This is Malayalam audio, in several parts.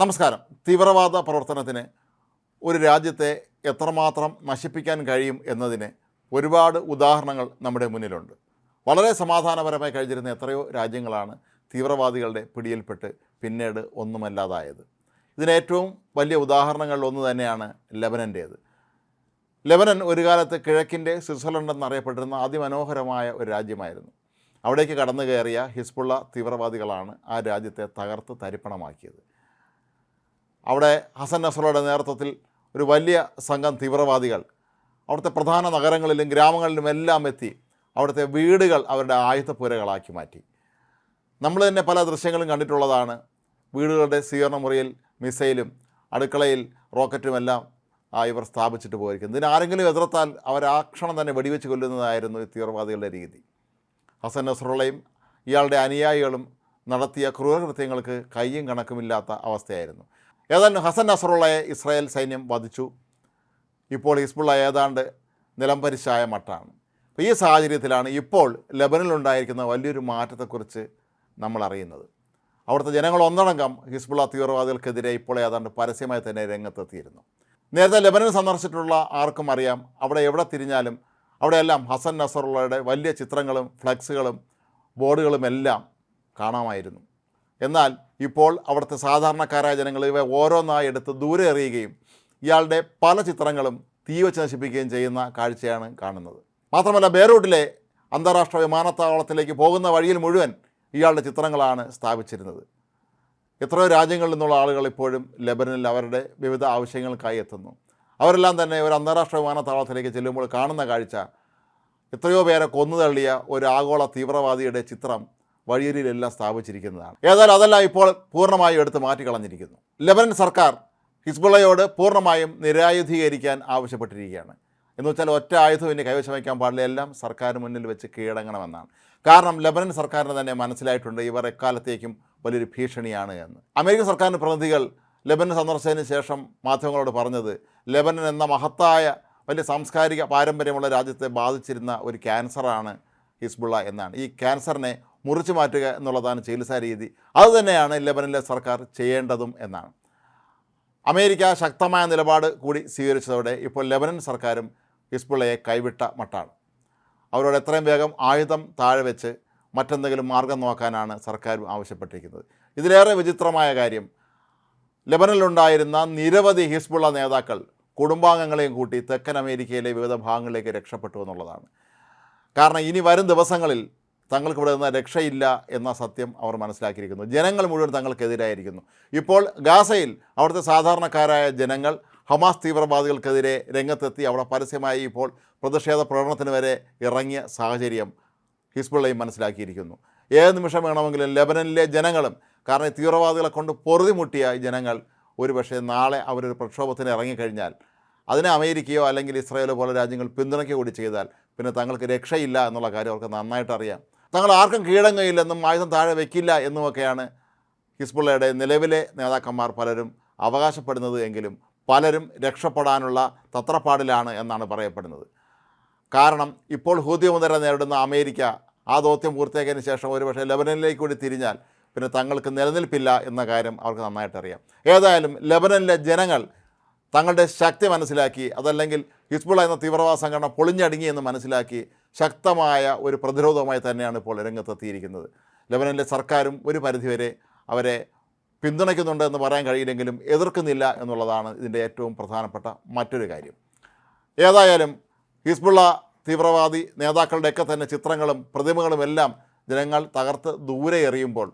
നമസ്കാരം. തീവ്രവാദ പ്രവർത്തനത്തിന് ഒരു രാജ്യത്തെ എത്രമാത്രം നശിപ്പിക്കാൻ കഴിയും എന്നതിന് ഒരുപാട് ഉദാഹരണങ്ങൾ നമ്മുടെ മുന്നിലുണ്ട്. വളരെ സമാധാനപരമായി കഴിഞ്ഞിരുന്ന എത്രയോ രാജ്യങ്ങളാണ് തീവ്രവാദികളുടെ പിടിയിൽപ്പെട്ട് പിന്നീട് ഒന്നുമല്ലാതായത്. ഇതിനേറ്റവും വലിയ ഉദാഹരണങ്ങളിൽ ഒന്ന് തന്നെയാണ് ലെബനന്റേത്. ലെബനൻ ഒരു കാലത്ത് കിഴക്കിന്റെ സ്വിറ്റ്സർലൻഡ് എന്നറിയപ്പെട്ടിരുന്ന അതിമനോഹരമായ ഒരു രാജ്യമായിരുന്നു. അവിടേക്ക് കടന്നു കയറിയ ഹിസ്ബുള്ള തീവ്രവാദികളാണ് ആ രാജ്യത്തെ തകർത്ത് തരിപ്പണമാക്കിയത്. അവിടെ ഹസൻ നസറുടെ നേതൃത്വത്തിൽ ഒരു വലിയ സംഘം തീവ്രവാദികൾ അവിടുത്തെ പ്രധാന നഗരങ്ങളിലും ഗ്രാമങ്ങളിലും എല്ലാം എത്തി അവിടുത്തെ വീടുകൾ അവരുടെ ആയുധപ്പുരകളാക്കി മാറ്റി. നമ്മൾ തന്നെ പല ദൃശ്യങ്ങളും കണ്ടിട്ടുള്ളതാണ്. വീടുകളുടെ സ്വീകരണ മുറിയിൽ മിസൈലും അടുക്കളയിൽ റോക്കറ്റുമെല്ലാം ഇവർ സ്ഥാപിച്ചിട്ട് പോയിരിക്കുന്നത് ഇതിന് ആരെങ്കിലും എതിർത്താൽ അവർ ആ ക്ഷണം തന്നെ വെടിവെച്ച് കൊല്ലുന്നതായിരുന്നു ഈ തീവ്രവാദികളുടെ രീതി. ഹസൻ നസറുള്ളയും ഇയാളുടെ അനുയായികളും നടത്തിയ ക്രൂരകൃത്യങ്ങൾക്ക് കയ്യും കണക്കുമില്ലാത്ത അവസ്ഥയായിരുന്നു. ഏതായാലും ഹസൻ നസറുള്ളയെ ഇസ്രായേൽ സൈന്യം വധിച്ചു. ഇപ്പോൾ ഹിസ്ബുള്ള ഏതാണ്ട് നിലംപരിശായ മട്ടാണ്. അപ്പോൾ ഈ സാഹചര്യത്തിലാണ് ഇപ്പോൾ ലബനിലുണ്ടായിരിക്കുന്ന വലിയൊരു മാറ്റത്തെക്കുറിച്ച് നമ്മൾ അറിയുന്നത്. അവിടുത്തെ ജനങ്ങൾ ഒന്നടങ്കം ഹിസ്ബുള്ള തീവ്രവാദികൾക്കെതിരെ ഇപ്പോൾ ഏതാണ്ട് പരസ്യമായി തന്നെ രംഗത്തെത്തിയിരുന്നു. നേരത്തെ ലബനൻ സന്ദർശിച്ചിട്ടുള്ള ആർക്കും അറിയാം. അവിടെ എവിടെ തിരിഞ്ഞാലും അവിടെയെല്ലാം ഹസൻ നസറുള്ളയുടെ വലിയ ചിത്രങ്ങളും ഫ്ലക്സുകളും ബോർഡുകളും എല്ലാം കാണാമായിരുന്നു. എന്നാൽ ഇപ്പോൾ അവിടുത്തെ സാധാരണക്കാരായ ജനങ്ങൾ ഇവ ഓരോന്നായി എടുത്ത് ദൂരെ എറിയുകയും ഇയാളുടെ പല ചിത്രങ്ങളും തീ വെച്ച് നശിപ്പിക്കുകയും ചെയ്യുന്ന കാഴ്ചയാണ് കാണുന്നത്. മാത്രമല്ല ബേറൂട്ടിലെ അന്താരാഷ്ട്ര വിമാനത്താവളത്തിലേക്ക് പോകുന്ന വഴിയിൽ മുഴുവൻ ഇയാളുടെ ചിത്രങ്ങളാണ് സ്ഥാപിച്ചിരുന്നത്. എത്രയോ രാജ്യങ്ങളിൽ നിന്നുള്ള ആളുകൾ ഇപ്പോഴും ലെബനനിൽ അവരുടെ വിവിധ ആവശ്യങ്ങൾക്കായി എത്തുന്നു. അവരെല്ലാം തന്നെ ഒരു അന്താരാഷ്ട്ര വിമാനത്താവളത്തിലേക്ക് ചെല്ലുമ്പോൾ കാണുന്ന കാഴ്ച എത്രയോ പേരെ കൊന്നു തള്ളിയ ഒരു ആഗോള തീവ്രവാദിയുടെ ചിത്രം വഴിയരിയിലെല്ലാം സ്ഥാപിച്ചിരിക്കുന്നതാണ്. ഏതായാലും അതെല്ലാം ഇപ്പോൾ പൂർണമായും എടുത്ത് മാറ്റിക്കളഞ്ഞിരിക്കുന്നു. ലെബനൻ സർക്കാർ ഹിസ്ബുള്ളയോട് പൂർണമായും നിരായുധീകരിക്കാൻ ആവശ്യപ്പെട്ടിരിക്കുകയാണ്. എന്ന് വെച്ചാൽ ഒറ്റ ആയുധം ഇനി കൈവശം വയ്ക്കാൻ പാടില്ല. എല്ലാം സർക്കാർ മുന്നിൽ വെച്ച് കീഴടങ്ങണമെന്നാണ്. കാരണം ലെബനൻ സർക്കാരിന് തന്നെ മനസ്സിലായിട്ടുണ്ട് ഇവർ എക്കാലത്തേക്കും വലിയൊരു ഭീഷണിയാണ് എന്ന്. അമേരിക്കൻ സർക്കാരിന്റെ പ്രതിനിധികൾ ലെബനൻ സന്ദർശിച്ചതിന് ശേഷം മാധ്യമങ്ങളോട് പറഞ്ഞത് ലെബനൻ എന്ന മഹത്തായ വലിയ സാംസ്കാരിക പാരമ്പര്യമുള്ള രാജ്യത്തെ ബാധിച്ചിരുന്ന ഒരു ക്യാൻസറാണ് ഹിസ്ബുള്ള എന്നാണ്. ഈ ക്യാൻസറിനെ മുറിച്ചു മാറ്റുക എന്നുള്ളതാണ് ചികിത്സാ രീതി. അതുതന്നെയാണ് ലെബനിലെ സർക്കാർ ചെയ്യേണ്ടതും എന്നാണ്. അമേരിക്ക ശക്തമായ നിലപാട് കൂടി സ്വീകരിച്ചതോടെ ഇപ്പോൾ ലെബനൻ സർക്കാരും ഹിസ്ബുള്ളയെ കൈവിട്ട മട്ടാണ്. അവരോട് എത്രയും വേഗം ആയുധം താഴെ വെച്ച് മറ്റെന്തെങ്കിലും മാർഗം നോക്കാനാണ് സർക്കാർ ആവശ്യപ്പെട്ടിരിക്കുന്നത്. ഇതിലേറെ വിചിത്രമായ കാര്യം ലെബനനിലുണ്ടായിരുന്ന നിരവധി ഹിസ്ബുള്ള നേതാക്കൾ കുടുംബാംഗങ്ങളെയും കൂട്ടി തെക്കൻ അമേരിക്കയിലെ വിവിധ ഭാഗങ്ങളിലേക്ക് രക്ഷപ്പെട്ടു എന്നുള്ളതാണ്. കാരണം ഇനി വരും ദിവസങ്ങളിൽ തങ്ങൾക്ക് ഇവിടെ നിന്ന് രക്ഷയില്ല എന്ന സത്യം അവർ മനസ്സിലാക്കിയിരിക്കുന്നു. ജനങ്ങൾ മുഴുവൻ തങ്ങൾക്കെതിരായിരിക്കുന്നു. ഇപ്പോൾ ഗാസയിൽ അവിടുത്തെ സാധാരണക്കാരായ ജനങ്ങൾ ഹമാസ് തീവ്രവാദികൾക്കെതിരെ രംഗത്തെത്തി അവിടെ പരസ്യമായി ഇപ്പോൾ പ്രതിഷേധ പ്രകടനത്തിന് വരെ ഇറങ്ങിയ സാഹചര്യം ഹിസ്ബുള്ളയും മനസ്സിലാക്കിയിരിക്കുന്നു. ഏത് നിമിഷം വേണമെങ്കിലും ലെബനനിലെ ജനങ്ങളും കാരണം ഈ തീവ്രവാദികളെ കൊണ്ട് പൊറുതിമുട്ടിയ ജനങ്ങൾ ഒരുപക്ഷെ നാളെ അവരൊരു പ്രക്ഷോഭത്തിന് ഇറങ്ങിക്കഴിഞ്ഞാൽ അതിനെ അമേരിക്കയോ അല്ലെങ്കിൽ ഇസ്രായേലോ പോലെ രാജ്യങ്ങൾ പിന്തുണയ്ക്കുക കൂടി ചെയ്താൽ പിന്നെ തങ്ങൾക്ക് രക്ഷയില്ല എന്നുള്ള കാര്യം അവർക്ക് നന്നായിട്ട് അറിയാം. തങ്ങൾ ആർക്കും കീഴടങ്ങയില്ലെന്നും ആയുധം താഴെ വയ്ക്കില്ല എന്നുമൊക്കെയാണ് ഹിസ്ബുള്ളയുടെ നിലവിലെ നേതാക്കന്മാർ പലരും അവകാശപ്പെടുന്നത് എങ്കിലും പലരും രക്ഷപ്പെടാനുള്ള തത്രപ്പാടിലാണ് എന്നാണ് പറയപ്പെടുന്നത്. കാരണം ഇപ്പോൾ ഹൂദ്യമുതര നേരിടുന്ന അമേരിക്ക ആ ദൗത്യം പൂർത്തിയാക്കിയതിന് ശേഷം ഒരുപക്ഷെ ലബനനിലേക്ക് കൂടി തിരിഞ്ഞാൽ പിന്നെ തങ്ങൾക്ക് നിലനിൽപ്പില്ല എന്ന കാര്യം അവർക്ക് നന്നായിട്ടറിയാം. ഏതായാലും ലബനനിലെ ജനങ്ങൾ തങ്ങളുടെ ശക്തി മനസ്സിലാക്കി അതല്ലെങ്കിൽ ഹിസ്ബുള്ള എന്ന തീവ്രവാദ സംഘടന പൊളിഞ്ഞടുങ്ങി എന്ന് മനസ്സിലാക്കി ശക്തമായ ഒരു പ്രതിരോധമായി തന്നെയാണ് ഇപ്പോൾ രംഗത്തെത്തിയിരിക്കുന്നത്. ലെബനനിലെ സർക്കാരും ഒരു പരിധിവരെ അവരെ പിന്തുണയ്ക്കുന്നുണ്ട് എന്ന് പറയാൻ കഴിയില്ലെങ്കിലും എതിർക്കുന്നില്ല എന്നുള്ളതാണ് ഇതിന്റെ ഏറ്റവും പ്രധാനപ്പെട്ട മറ്റൊരു കാര്യം. ഏതായാലും ഹിസ്ബുള്ള തീവ്രവാദി നേതാക്കളുടെയൊക്കെ തന്നെ ചിത്രങ്ങളും പ്രതിമകളും എല്ലാം ജനങ്ങൾ തകർത്ത് ദൂരെ എറിയുമ്പോൾ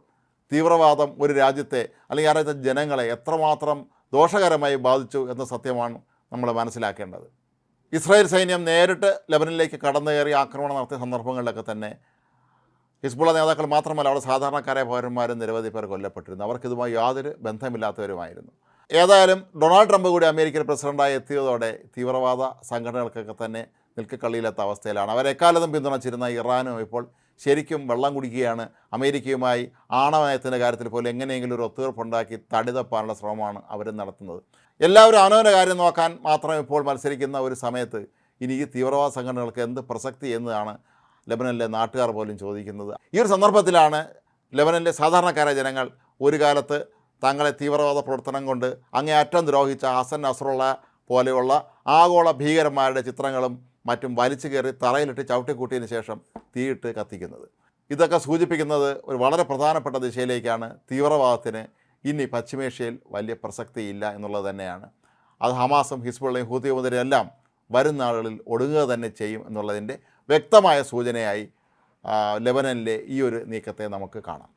തീവ്രവാദം ഒരു രാജ്യത്തെ അല്ലെങ്കിൽ ആ രാജ്യത്തെ ജനങ്ങളെ എത്രമാത്രം ദോഷകരമായി ബാധിച്ചു എന്ന സത്യമാണ് നമ്മൾ മനസ്സിലാക്കേണ്ടത്. ഇസ്രായേൽ സൈന്യം നേരിട്ട് ലബനിലേക്ക് കടന്നു കയറി ആക്രമണം നടത്തിയ സന്ദർഭങ്ങളിലൊക്കെ തന്നെ ഹിസ്ബുള്ള നേതാക്കൾ മാത്രമല്ല അവിടെ സാധാരണക്കാരായ പൗരന്മാരും നിരവധി പേർ കൊല്ലപ്പെട്ടിരുന്നു. അവർക്കിതുമായി യാതൊരു ബന്ധമില്ലാത്തവരുമായിരുന്നു. ഏതായാലും ഡൊണാൾഡ് ട്രംപ് കൂടി അമേരിക്കൻ പ്രസിഡന്റായി എത്തിയതോടെ തീവ്രവാദ സംഘടനകൾക്കൊക്കെ തന്നെ നിൽക്കക്കള്ളിയിലെത്ത അവസ്ഥയിലാണ്. അവരെക്കാലത്തും പിന്തുണച്ചിരുന്ന ഇറാനും ഇപ്പോൾ ശരിക്കും വെള്ളം കുടിക്കുകയാണ്. അമേരിക്കയുമായി ആണവനയത്തിന്റെ കാര്യത്തിൽ പോലും എങ്ങനെയെങ്കിലും ഒരു ഒത്തുതീർപ്പുണ്ടാക്കി തടിതപ്പാനുള്ള ശ്രമമാണ് അവർ നടത്തുന്നത്. എല്ലാവരും അവനവന്റെ കാര്യം നോക്കാൻ മാത്രം ഇപ്പോൾ മത്സരിക്കുന്ന ഒരു സമയത്ത് ഇനി ഈ തീവ്രവാദ സംഘടനകൾക്ക് എന്ത് പ്രസക്തി എന്നതാണ് ലെബനനിലെ നാട്ടുകാർ പോലും ചോദിക്കുന്നത്. ഈ ഒരു സന്ദർഭത്തിലാണ് ലെബനനിലെ സാധാരണക്കാരായ ജനങ്ങൾ ഒരു കാലത്ത് തങ്ങളെ തീവ്രവാദ പ്രവർത്തനം കൊണ്ട് അങ്ങേയറ്റം ദ്രോഹിച്ച ഹസൻ നസറുള്ള പോലെയുള്ള ആഗോള ഭീകരന്മാരുടെ ചിത്രങ്ങളും മറ്റും വലിച്ചു കയറി തറയിലിട്ട് ചവിട്ടിക്കൂട്ടിയതിന് ശേഷം തീയിട്ട് കത്തിക്കുന്നത്. ഇതൊക്കെ സൂചിപ്പിക്കുന്നത് ഒരു വളരെ പ്രധാനപ്പെട്ട ദിശയിലേക്കാണ് തീവ്രവാദത്തിന് ഇനി പശ്ചിമേഷ്യയിൽ വലിയ പ്രസക്തിയില്ല എന്നുള്ളത് തന്നെയാണ്. അത് ഹമാസും ഹിസ്ബുള്ളയും ഹൂത്തിയുമുതലും എല്ലാം വരും നാളുകളിൽ ഒടുങ്ങുക തന്നെ ചെയ്യും എന്നുള്ളതിന്റെ വ്യക്തമായ സൂചനയായി ലെബനനിലെ ഈ ഒരു നീക്കത്തെ നമുക്ക് കാണാം.